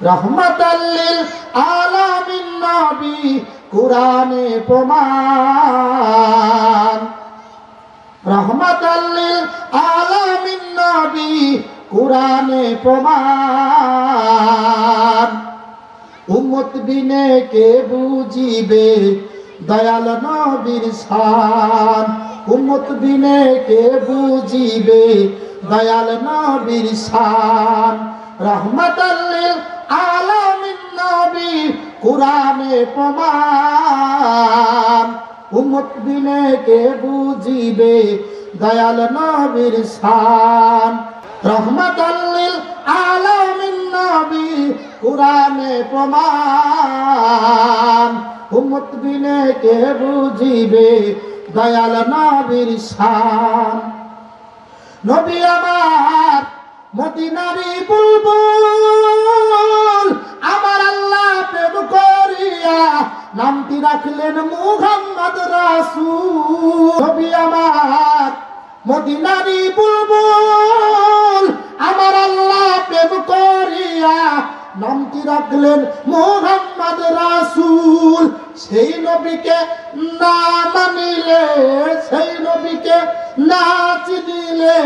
রহমতাল্লিল আলামিন নবী কুরআনে প্রমাণ। রহমতাল্লিল আলামিন নবী কুরআনে প্রমাণ। উম্মত বিনে কে বুঝিবে দয়াল নবীর শান? উম্মত বিনে কে বুঝিবে দয়াল নবীর শান? রহমতাল্লিল আলামিন নবী কুরআনে প্রমাণ। উম্মত বিনে কে বুঝিবে দয়াল নবীর শান। রহমতাল্লিল আলামিন নবী কুরআনে প্রমাণ। উম্মত বিনে কে বুঝিবে দয়াল নবীর শান। নবী আমার মদিনারি বুলবুল, আমার আল্লাহ প্রেম করিয়া নামটি রাখলেন মুহাম্মদ রাসূল। নবী আমার মদিনারি বুলবুল, আমার আল্লাহ প্রেম করিয়া নামটি রাখলেন মোহাম্মদ রাসূল। সেই নবীকে না মানিলে, সেই নবীকে না চিনিলে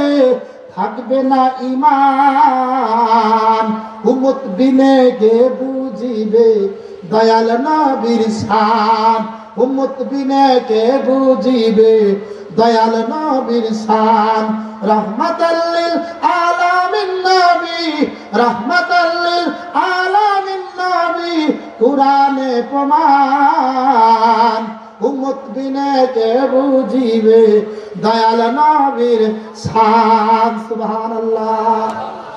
থাকবে না ইমান উমত বিনে গে বুঝিবে? দয়াল নবীর শান। উম্মত বিনে কে বুঝিবে? দয়াল নবীর শান। রহমতাল্লিল আলামিন নবী। রহমতাল্লিল আলামিন নবী। কুরআনে প্রমাণ। উম্মত বিনে কে বুঝিবে? দয়াল নবীর শান সুবহানাল্লাহ।